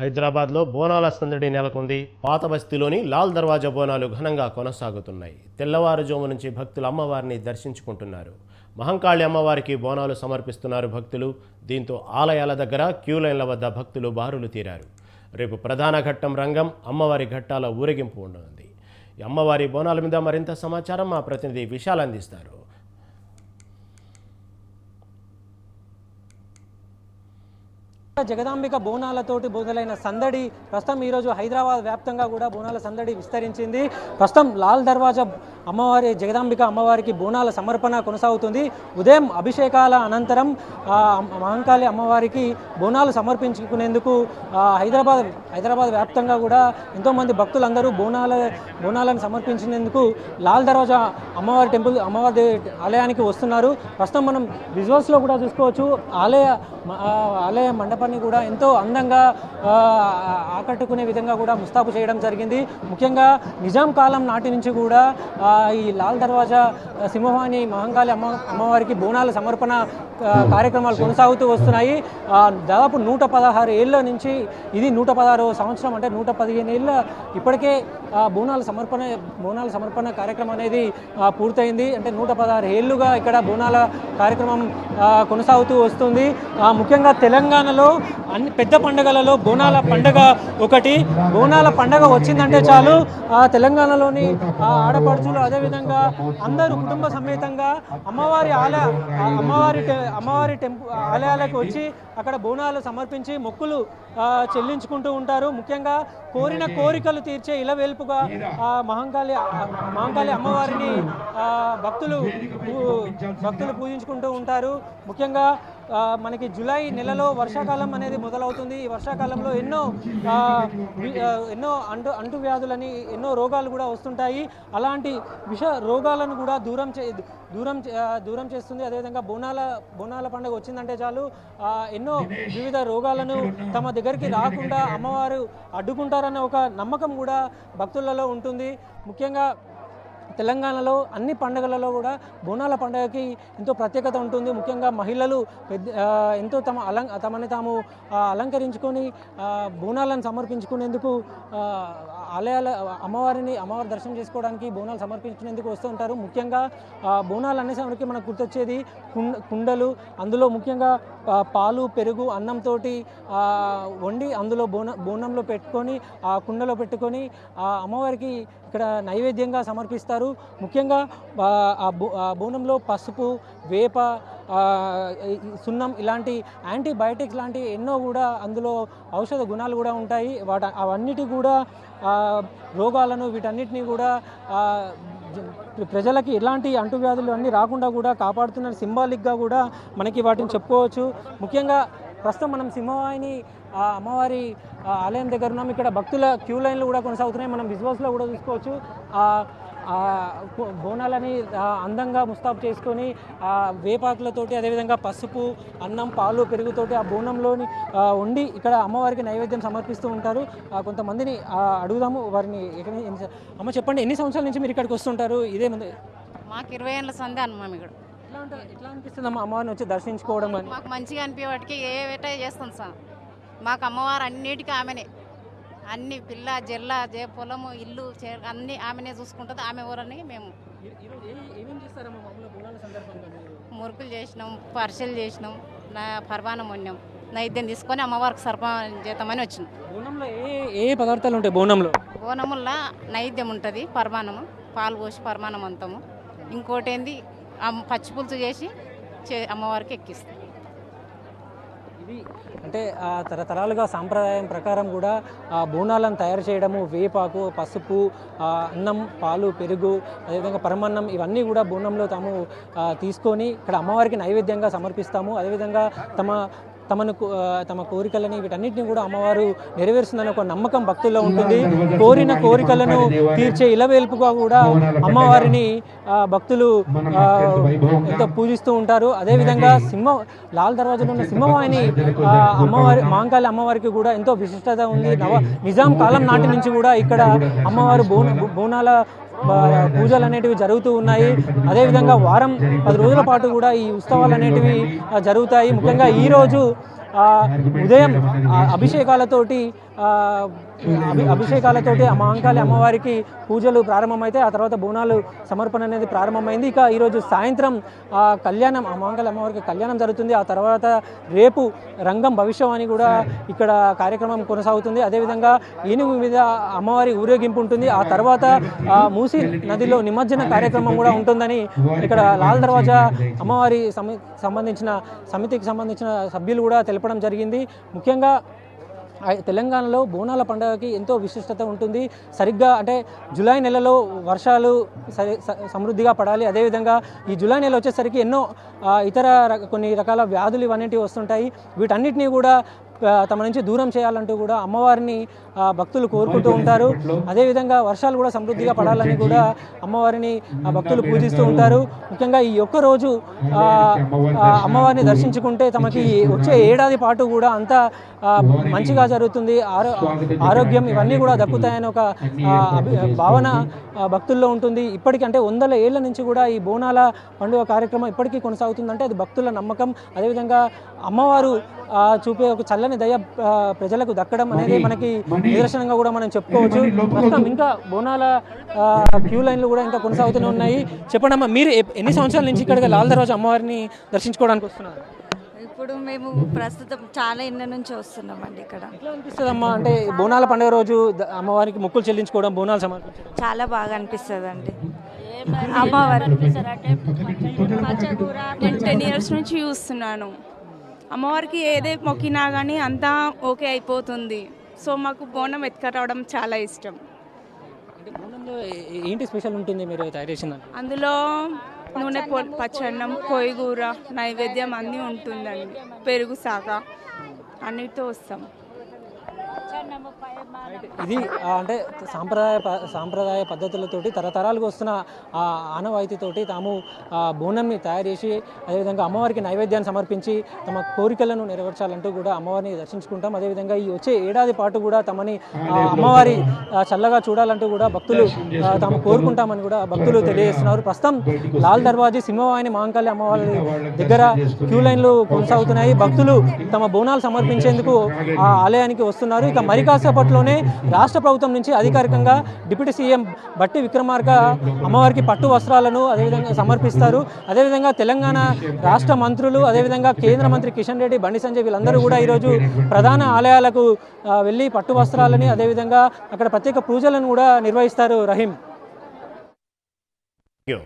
హైదరాబాద్లో బోనాల సందడి నెలకొంది. పాత బస్తీలోని లాల్ దర్వాజా బోనాలు ఘనంగా కొనసాగుతున్నాయి. తెల్లవారుజాము నుంచి భక్తులు అమ్మవారిని దర్శించుకుంటున్నారు. మహంకాళి అమ్మవారికి బోనాలు సమర్పిస్తున్నారు భక్తులు. దీంతో ఆలయాల దగ్గర క్యూ లైన్ల వద్ద భక్తులు బారులు తీరారు. రేపు ప్రధాన ఘట్టం రంగం అమ్మవారి ఘట్టాల ఊరేగింపు ఉండనుంది. అమ్మవారి బోనాల మీద మరింత సమాచారం మా ప్రతినిధి విశాల్ అందిస్తారు. జగదాంబిక బోనాలతోటి మొదలైన సందడి ప్రస్తుతం ఈరోజు హైదరాబాద్ వ్యాప్తంగా కూడా బోనాల సందడి విస్తరించింది. ప్రస్తుతం లాల్ దర్వాజా అమ్మవారి జగదాంబిక అమ్మవారికి బోనాల సమర్పణ కొనసాగుతుంది. ఉదయం అభిషేకాల అనంతరం మహంకాళి అమ్మవారికి బోనాలు సమర్పించుకునేందుకు హైదరాబాద్ హైదరాబాద్ వ్యాప్తంగా కూడా ఎంతోమంది భక్తులందరూ బోనాల బోనాలను సమర్పించినందుకు లాల్ దర్వాజా అమ్మవారి టెంపుల్ అమ్మవారి ఆలయానికి వస్తున్నారు. ప్రస్తుతం మనం విజువల్స్లో కూడా చూసుకోవచ్చు. ఆలయ ఆలయ మండపాన్ని కూడా ఎంతో అందంగా ఆకట్టుకునే విధంగా కూడా ముస్తాబు చేయడం జరిగింది. ముఖ్యంగా నిజాం కాలం నాటి నుంచి కూడా ఈ లాల్ దర్వాజా సింహవాణి మహంకాళి అమ్మ అమ్మవారికి బోనాల సమర్పణ కార్యక్రమాలు కొనసాగుతూ వస్తున్నాయి. దాదాపు నూట పదహారు ఏళ్ళ నుంచి ఇది నూట పదహారు సంవత్సరం అంటే నూట పదిహేను ఏళ్ళ ఇప్పటికే బోనాల సమర్పణ బోనాల సమర్పణ కార్యక్రమం అనేది పూర్తయింది. అంటే నూట పదహారు ఏళ్ళుగా ఇక్కడ బోనాల కార్యక్రమం కొనసాగుతూ వస్తుంది. ముఖ్యంగా తెలంగాణలో అన్ని పెద్ద పండుగలలో బోనాల పండుగ ఒకటి. బోనాల పండుగ వచ్చిందంటే చాలు ఆ తెలంగాణలోని ఆ ఆడపడుచులు అదేవిధంగా అందరూ కుటుంబ సమేతంగా అమ్మవారి ఆలయ అమ్మవారి అమ్మవారి టెంపు ఆలయాలకు వచ్చి అక్కడ బోనాలు సమర్పించి మొక్కులు చెల్లించుకుంటూ ఉంటారు. ముఖ్యంగా కోరిన కోరికలు తీర్చే ఇలవేల్పుగా ఆ మహంకాళి మహంకాళి అమ్మవారిని భక్తులు భక్తులు పూజించుకుంటూ ఉంటారు. ముఖ్యంగా మనకి జూలై నెలలో వర్షాకాలం అనేది మొదలవుతుంది. ఈ వర్షాకాలంలో ఎన్నో ఎన్నో అంటు అంటువ్యాధులని ఎన్నో రోగాలు కూడా వస్తుంటాయి. అలాంటి విష రోగాలను కూడా దూరం చే దూరం చే- దూరం చేస్తుంది. అదేవిధంగా బోనాల బోనాల పండుగ వచ్చిందంటే చాలు. ఎన్నో వివిధ రోగాలను తమ దగ్గరికి రాకుండా అమ్మవారు అడ్డుకుంటారనే ఒక నమ్మకం కూడా భక్తులలో ఉంటుంది. ముఖ్యంగా తెలంగాణలో అన్ని పండుగలలో కూడా బోనాల పండుగకి ఎంతో ప్రత్యేకత ఉంటుంది. ముఖ్యంగా మహిళలు పెద్ద ఎంతో తమ అలం తమని తాము అలంకరించుకొని బోనాలను సమర్పించుకునేందుకు ఆలయాల అమ్మవారిని అమ్మవారి దర్శనం చేసుకోవడానికి బోనాలు సమర్పించుకునేందుకు వస్తూ ఉంటారు. ముఖ్యంగా బోనాలు బోనాలు అనేసరికి మనకు గుర్తొచ్చేది కుండ కుండలు. అందులో ముఖ్యంగా పాలు పెరుగు అన్నంతో వండి అందులో బోన బోనంలో పెట్టుకొని ఆ కుండలో పెట్టుకొని ఆ అమ్మవారికి ఇక్కడ నైవేద్యంగా సమర్పిస్తారు. ముఖ్యంగా ఆ, బో- ఆ బోనంలో పసుపు వేప సున్నం ఇలాంటి యాంటీబయాటిక్స్ లాంటి ఎన్నో కూడా అందులో ఔషధ గుణాలు కూడా ఉంటాయి. వాట అవన్నిటి కూడా రోగాలను వీటన్నిటిని కూడా ప్రజలకి ఎలాంటి అంటువ్యాధులు అన్నీ రాకుండా కూడా కాపాడుతున్న సింబాలిక్గా కూడా మనకి వాటిని చెప్పుకోవచ్చు. ముఖ్యంగా ప్రస్తుతం మనం సింహవాహిని ఆ అమ్మవారి ఆలయం దగ్గర ఉన్నాం. ఇక్కడ భక్తుల క్యూ లైన్లు కూడా కొనసాగుతున్నాయి. మనం విజువల్స్లో కూడా చూసుకోవచ్చు. బోనాలని అందంగా ముస్తాబు చేసుకొని ఆ వేపాకులతోటి అదేవిధంగా పసుపు అన్నం పాలు పెరుగుతోటి ఆ బోనంలోని ఉండి వండి ఇక్కడ అమ్మవారికి నైవేద్యం సమర్పిస్తూ ఉంటారు. కొంతమందిని అడుగుదాము. వారిని ఎక్కడి అమ్మ చెప్పండి ఎన్ని సంవత్సరాల నుంచి మీరు ఇక్కడికి వస్తుంటారు? ఇదే ముందు. మాకు ఇరవై ఏళ్ళ సందే అన్నమామ ఇక్కడ ఎట్లా ఉంటుంది? ఎట్లా అనిపిస్తుంది అమ్మ అమ్మవారిని వచ్చి దర్శించుకోవడం అని? మాకు మంచిగా అనిపించేవాటికి ఏ వేట చేస్తాం సార్. మాకు అమ్మవారు అన్నిటికీ ఆమెనే. అన్ని పిల్ల జల్ల జే పొలము ఇల్లు అన్ని ఆమెనే చూసుకుంటుంది. ఆమె ఊరని మేము మురుకులు చేసినాం పర్సలు చేసినాం నా పర్వాణం వండాం నైద్యం తీసుకొని అమ్మవారికి సర్పం చేద్దామని వచ్చినాం. బోనంలో ఏ ఏ పదార్థాలు ఉంటాయి బోనంలో? బోనముల్లా నైద్యం ఉంటుంది పర్వాణము పాలు పోసి పర్వాణం అంతాము. ఇంకోటి ఏంది? పచ్చి పులుసు చేసి చే అమ్మవారికి ఎక్కిస్తాం. ఇది అంటే తరతరాలుగా సాంప్రదాయం ప్రకారం కూడా ఆ బోనాలను తయారు చేయడము వేపాకు పసుపు అన్నం పాలు పెరుగు అదేవిధంగా పరమన్నం ఇవన్నీ కూడా బోనంలో తాము తీసుకొని ఇక్కడ అమ్మవారికి నైవేద్యంగా సమర్పిస్తాము. అదేవిధంగా తమ తమను తమ కోరికలని వీటన్నిటిని కూడా అమ్మవారు నెరవేరుస్తుందని ఒక నమ్మకం భక్తుల్లో ఉంటుంది. కోరిన కోరికలను తీర్చే ఇలవేల్పుగా కూడా అమ్మవారిని భక్తులు ఆ, ఎంతో పూజిస్తూ ఉంటారు. అదేవిధంగా సింహ లాల్ దర్వాజలో ఉన్న సింహవాహిని ఆ, అమ్మవారి మాంకాళి అమ్మవారికి కూడా ఎంతో విశిష్టత ఉంది. నవ నిజాం కాలం నాటి నుంచి కూడా ఇక్కడ అమ్మవారు బోన బోనాల పూజలు అనేటివి జరుగుతూ ఉన్నాయి. అదేవిధంగా వారం పది రోజుల పాటు కూడా ఈ ఉత్సవాలు అనేటివి జరుగుతాయి. ముఖ్యంగా ఈరోజు ఉదయం అభిషేకాలతోటి అభి అభిషేకాలతోటి మహంకాళి అమ్మవారికి పూజలు ప్రారంభమైతే ఆ తర్వాత బోనాలు సమర్పణ అనేది ప్రారంభమైంది. ఇక ఈరోజు సాయంత్రం ఆ కళ్యాణం ఆ మహంకాళి అమ్మవారికి కళ్యాణం జరుగుతుంది. ఆ తర్వాత రేపు రంగం భవిష్యవాణి కూడా ఇక్కడ కార్యక్రమం కొనసాగుతుంది. అదేవిధంగా ఏనుగు మీద అమ్మవారి ఊరేగింపు ఉంటుంది. ఆ తర్వాత మూసి మూసీ నదిలో నిమజ్జన కార్యక్రమం కూడా ఉంటుందని ఇక్కడ లాల్ దర్వాజా అమ్మవారి సమి- సంబంధించిన సమితికి సంబంధించిన సభ్యులు కూడా తెలపడం జరిగింది. ముఖ్యంగా తెలంగాణలో బోనాల పండుగకి ఎంతో విశిష్టత ఉంటుంది. సరిగ్గా అంటే జూలై నెలలో వర్షాలు సరి సమృద్ధిగా పడాలి. అదేవిధంగా ఈ జూలై నెల వచ్చేసరికి ఎన్నో ఇతర కొన్ని రకాల వ్యాధులు ఇవన్నీ వస్తుంటాయి. వీటన్నిటినీ కూడా తమ నుంచి దూరం చేయాలంటూ కూడా అమ్మవారిని భక్తులు కోరుకుంటూ ఉంటారు. అదేవిధంగా వర్షాలు కూడా సమృద్ధిగా పడాలని కూడా అమ్మవారిని భక్తులు పూజిస్తూ ఉంటారు. ముఖ్యంగా ఈ ఒక్క రోజు అమ్మవారిని దర్శించుకుంటే తమకి వచ్చే ఏడాది పాటు కూడా అంతా మంచిగా జరుగుతుంది. ఆరో ఆరోగ్యం ఇవన్నీ కూడా దక్కుతాయని ఒక భావన భక్తుల్లో ఉంటుంది. ఇప్పటికీ అంటే వందల ఏళ్ళ నుంచి కూడా ఈ బోనాల పండుగ కార్యక్రమం ఇప్పటికీ కొనసాగుతుందంటే అది భక్తుల నమ్మకం. అదేవిధంగా అమ్మవారు చూపే ఒక చల్లని దయ ప్రజలకు దక్కడం అనేది మనకి నిదర్శనంగా కూడా మనం చెప్పుకోవచ్చు. ప్రస్తుతం ఇంకా బోనాల క్యూ లైన్లు కూడా ఇంకా కొనసాగుతూనే ఉన్నాయి. చెప్పండి అమ్మా మీరు ఎన్ని సంవత్సరాల నుంచి ఇక్కడికి లాల్ దర్వాజా అమ్మవారిని దర్శించుకోవడానికి వస్తున్నారు? ఇప్పుడు మేము ప్రస్తుతం చాలా ఇళ్ళ నుంచి వస్తున్నామండి ఇక్కడ. ఎట్లా అనిపిస్తుంది అమ్మా అంటే బోనాల పండుగ రోజు అమ్మవారికి మొక్కులు చెల్లించుకోవడం బోనాలు సమర్పించడం చాలా బాగా అనిపిస్తుంది అండి అమ్మవారి టెన్ ఇయర్స్ నుంచి చూస్తున్నాను. అమ్మవారికి ఏదే మొక్కినా కానీ అంతా ఓకే అయిపోతుంది. సో మాకు బోనం ఎత్తుకరావడం చాలా ఇష్టం. అంటే బోనంలో ఏ- ఏంటి స్పెషల్ ఉంటుంది మీరు తయారు చేసిందని అందులో నూనె పొ పచ్చన్నం కొయ్యగూర నైవేద్యం అన్నీ ఉంటుందండి. పెరుగు సాగ అన్నిటితో వస్తాం. ఇది అంటే సాంప్రదాయ సాంప్రదాయ పద్ధతులతోటి తరతరాలుగా వస్తున్న ఆ ఆనవాయితీతోటి తాము ఆ బోనంని తయారు చేసి అదేవిధంగా అమ్మవారికి నైవేద్యాన్ని సమర్పించి తమ కోరికలను నెరవేర్చాలంటూ కూడా అమ్మవారిని దర్శించుకుంటాం. అదేవిధంగా ఈ వచ్చే ఏడాది పాటు కూడా తమని అమ్మవారి చల్లగా చూడాలంటూ కూడా భక్తులు తాము కోరుకుంటామని కూడా భక్తులు తెలియజేస్తున్నారు. ప్రస్తుతం లాల్ దర్వాజీ సింహవాహిని మహంకాళి అమ్మవారి దగ్గర క్యూ లైన్లు కొనసాగుతున్నాయి. భక్తులు తమ బోనాలు సమర్పించేందుకు ఆ ఆలయానికి వస్తున్నారు. ఇక మరి కాసేపట్లోనే రాష్ట్ర ప్రభుత్వం నుంచి అధికారికంగా డిప్యూటీ సీఎం బట్టి విక్రమార్క అమ్మవారికి పట్టు వస్త్రాలను అదేవిధంగా సమర్పిస్తారు. అదేవిధంగా తెలంగాణ రాష్ట్ర మంత్రులు అదేవిధంగా కేంద్ర మంత్రి కిషన్ రెడ్డి బండి సంజయ్ వీళ్ళందరూ కూడా ఈరోజు ప్రధాన ఆలయాలకు వెళ్ళి పట్టు వస్త్రాలని అదేవిధంగా అక్కడ ప్రత్యేక పూజలను కూడా నిర్వహిస్తారు రహీం. యో